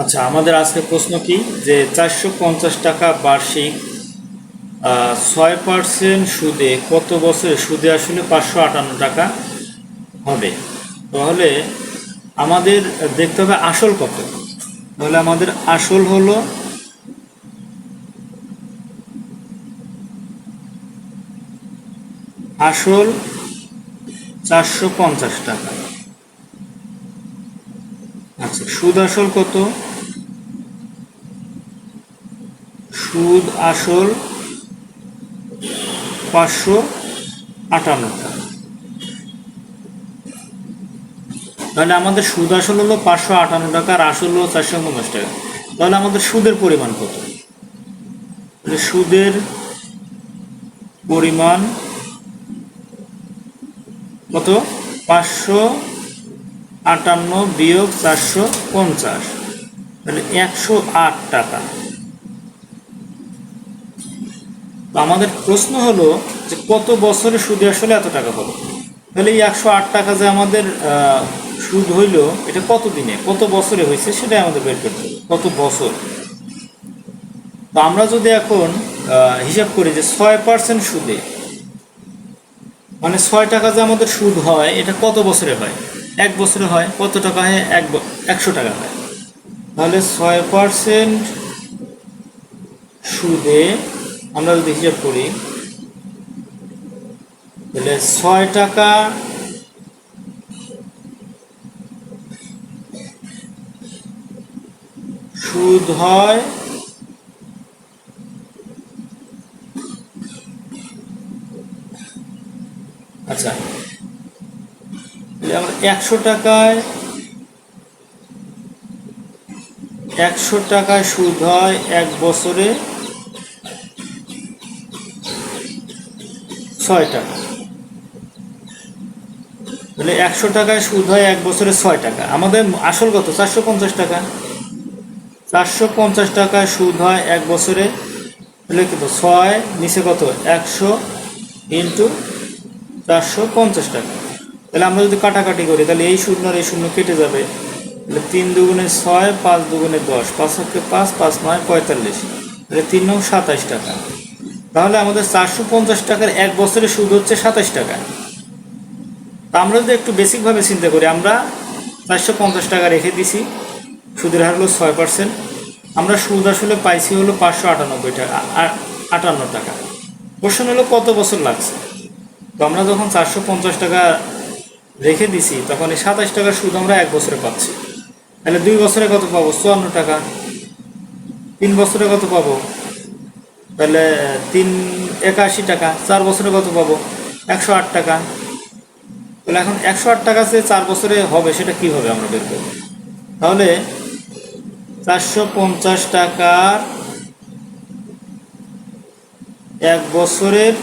আচ্ছা আমাদের আজকে প্রশ্ন কি? যে চারশো পঞ্চাশ টাকা বার্ষিক ছয় পার্সেন্ট সুদে কত বছরে সুদে আসলে পাঁচশো আটান্ন টাকা হবে? তাহলে আমাদের দেখতে হবে আসল কত। তাহলে আমাদের আসল হলো আসল চারশো পঞ্চাশ টাকা। আচ্ছা সুদ আসল কত? সুদ আসল পাঁচশো আটান্ন টাকা। তাহলে আমাদের সুদ আসল হলো পাঁচশো আটান্ন টাকা আর আসল হলো চারশো পঞ্চাশ টাকা। তাহলে আমাদের সুদের পরিমাণ কত? সুদের পরিমাণ কত? পাঁচশো আটান্ন বিয়োগ চারশো পঞ্চাশ। তাহলে একশো আট টাকা। আমাদের প্রশ্ন হলো যে কত বছরে সুদে আসলে এত টাকা পাবো? তাহলে এই একশো আট টাকা যে আমাদের সুদ হইল, এটা কত দিনে? কত বছরে হয়েছে সেটাই আমাদের বের করতে হবে। কত বছর? তো আমরা যদি এখন হিসাব করি যে ছয় পার্সেন্ট সুদে মানে ছয় টাকা যে আমাদের সুদ হয়, এটা কত বছরে হয়? এক বছরে হয়, কত টাকা হয়? এক একশো টাকা হয়। তাহলে ছয় পার্সেন্ট সুদে আমরা যদি হিসাব করি, তাহলে ছয় টাকা সুদ হয় আচ্ছা আমরা একশো টাকায় একশো টাকায় সুদ হয় এক বছরে ছয় টাকা। তাহলে একশো টাকায় সুদ হয় এক বছরে ছয় টাকা। আমাদের আসল কত? চারশো পঞ্চাশ টাকা। চারশো পঞ্চাশ টাকায় সুদ হয় এক বছরে, তাহলে কত? ছয় নিচে কত? একশো ইন্টু চারশো পঞ্চাশ টাকা। তাহলে আমরা যদি কাটাকাটি করি, তাহলে এই শূন্য আর এই শূন্য কেটে যাবে। তাহলে তিন দুগুণে ছয়, পাঁচ দুগুণে দশ, পাঁচ হচ্ছে পাঁচ পাঁচ নয়, পঁয়তাল্লিশ। তাহলে তিন নং সাতাশ টাকা। তাহলে আমাদের চারশো পঞ্চাশ টাকার এক বছরে সুদ হচ্ছে সাতাশ টাকা। তা আমরা যদি একটু বেসিকভাবে চিন্তা করি, আমরা চারশো পঞ্চাশ টাকা রেখে দিছি, সুদের হার হলো ছয় পার্সেন্ট। আমরা সুদ আসলে পাইছি হলো পাঁচশো আটানব্বই টাকা আটান্ন টাকা। কোশ্চেন হলো কত বছর লাগছে? তো আমরা যখন চারশো পঞ্চাশ টাকা রেখে দিছি, তখন এই সাতাশ টাকার সুদ আমরা এক বছরে পাচ্ছি। তাহলে দুই বছরে কত পাবো? চুয়ান্ন টাকা। তিন বছরে কত পাবো? তাহলে তিন একাশি টাকা, চার বছরে কত পাবো? একশো আট টাকা। তাহলে এখন একশো আট টাকা সে চার বছরে হবে, সেটা কীভাবে আমরা বের করব? তাহলে চারশো পঞ্চাশ টাকার এক বছরের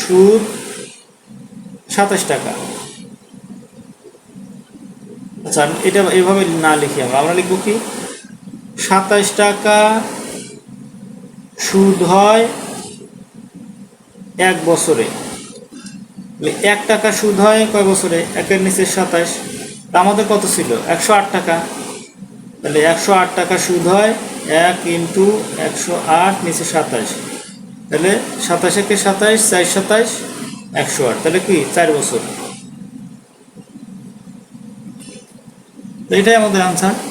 সুদ সাতাশ টাকা। আচ্ছা এটা এভাবে না লিখি আমরা। আমরা লিখব কি? সাতাশ টাকা। সুদ হয় এক বছরে। তাহলে এক টাকা সুদ হয় কয় বছরে? একের নিচে সাতাশ। আমাদের কত ছিল? একশো আট টাকা। তাহলে একশো আট টাকা সুদ হয় এক ইন্টু একশো আট নিচে সাতাশ। তাহলে সাতাশ একে সাতাশ, চার সাতাশ, একশো আট। তাহলে কি? চার বছর। এটাই আমাদের আনসার